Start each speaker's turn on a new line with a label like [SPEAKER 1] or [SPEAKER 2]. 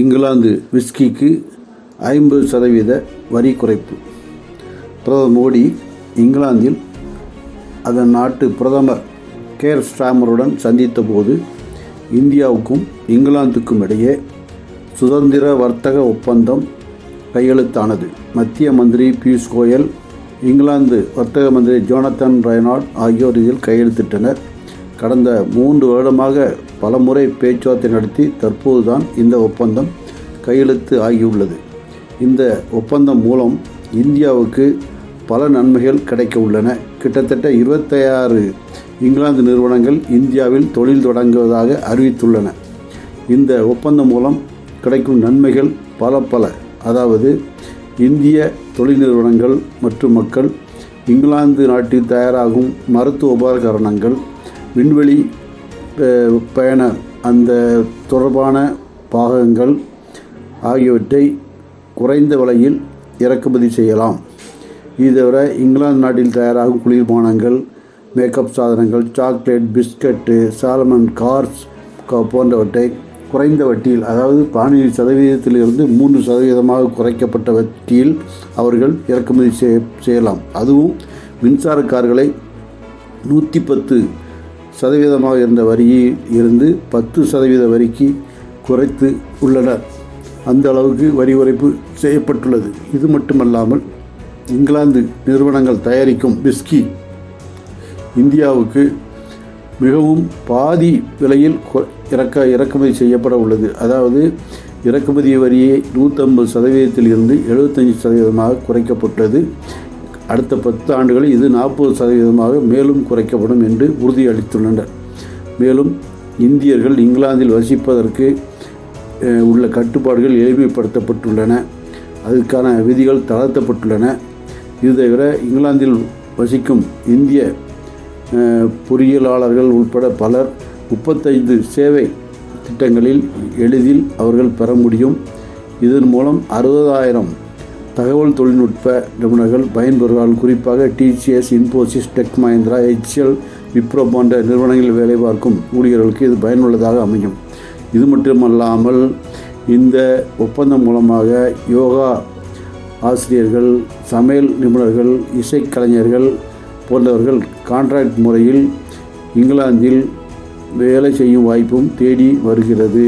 [SPEAKER 1] இங்கிலாந்து விஸ்கிக்கு ஐம்பது சதவீத வரி குறைப்பு. பிரதமர் மோடி இங்கிலாந்தில் அதன் நாட்டு பிரதமர் கேர் ஸ்டாமருடன் சந்தித்த போது இந்தியாவுக்கும் இங்கிலாந்துக்கும் இடையே சுதந்திர வர்த்தக ஒப்பந்தம் கையெழுத்தானது. மத்திய மந்திரி பியூஷ் கோயல் இங்கிலாந்து வர்த்தக மந்திரி ஜோனத்தன் ரெய்னால்ட் ஆகியோர் இதில் கையெழுத்திட்டனர். கடந்த மூன்று வருடமாக பலமுறை பேச்சுவார்த்தை நடத்தி தற்போதுதான் இந்த ஒப்பந்தம் கையெழுத்து ஆகியுள்ளது. இந்த ஒப்பந்தம் மூலம் இந்தியாவுக்கு பல நன்மைகள் கிடைக்க உள்ளன. கிட்டத்தட்ட இருபத்தையாறு இங்கிலாந்து நிறுவனங்கள் இந்தியாவில் தொழில் தொடங்குவதாக அறிவித்துள்ளன. இந்த ஒப்பந்தம் மூலம் கிடைக்கும் நன்மைகள் பல பல. அதாவது இந்திய தொழில் நிறுவனங்கள் மற்றும் மக்கள் இங்கிலாந்து நாட்டில் தயாராகும் மருத்துவ உபகரணங்கள் விண்வெளி பயண அந்த தொடர்பான பாகங்கள் ஆகியவற்றை குறைந்த விலையில் இறக்குமதி செய்யலாம். இது தவிர இங்கிலாந்து நாட்டில் தயாராகும் குளிர்பானங்கள் மேக்கப் சாதனங்கள் சாக்லேட் பிஸ்கட்டு சாலமன் கார்ஸ் போன்றவற்றை குறைந்த வட்டியில் அதாவது பதினேழு சதவீதத்திலிருந்து மூன்று சதவீதமாக குறைக்கப்பட்ட வட்டியில் அவர்கள் இறக்குமதி செய்ய செய்யலாம். அதுவும் மின்சார கார்களை நூற்றி பத்து சதவீதமாக இருந்த வரியில் இருந்து பத்து சதவீத வரிக்கு குறைத்து உள்ளனர். அந்த அளவுக்கு வரி குறைப்பு செய்யப்பட்டுள்ளது. இது மட்டுமல்லாமல் இங்கிலாந்து நிறுவனங்கள் தயாரிக்கும் பிஸ்கி இந்தியாவுக்கு மிகவும் பாதி விலையில் கொ- இறக்க இறக்குமதி செய்யப்பட உள்ளது. அதாவது இறக்குமதி வரியை நூற்றம்பது சதவீதத்தில் இருந்து எழுபத்தஞ்சி சதவீதமாக குறைக்கப்பட்டது அடுத்த பத்து ஆண்டுகளில் இது நாற்பது சதவீதமாக மேலும் குறைக்கப்படும் என்று உறுதியளித்துள்ளனர். மேலும் இந்தியர்கள் இங்கிலாந்தில் வசிப்பதற்கு உள்ள கட்டுப்பாடுகள் எளிமைப்படுத்தப்பட்டுள்ளன. அதுக்கான விதிகள் தளர்த்தப்பட்டுள்ளன. இது தவிர இங்கிலாந்தில் வசிக்கும் இந்திய பொறியியலாளர்கள் உட்பட பலர் முப்பத்தைந்து சேவை திட்டங்களில் எளிதில் அவர்கள் பெற முடியும். இதன் மூலம் அறுபதாயிரம் தகவல் தொழில்நுட்ப நிபுணர்கள் பயன்பெறுவார்கள். குறிப்பாக TCS Infosys Tech Mahindra HCL Wipro போன்ற நிறுவனங்களில் வேலை பார்க்கும் ஊழியர்களுக்கு இது பயனுள்ளதாக அமையும். இது மட்டுமல்லாமல் இந்த ஒப்பந்தம் மூலமாக யோகா ஆசிரியர்கள் சமையல் நிபுணர்கள் இசைக்கலைஞர்கள் போன்றவர்கள் கான்ட்ராக்ட் முறையில் இங்கிலாந்தில் வேலை செய்யும் வாய்ப்பும் தேடி வருகிறது.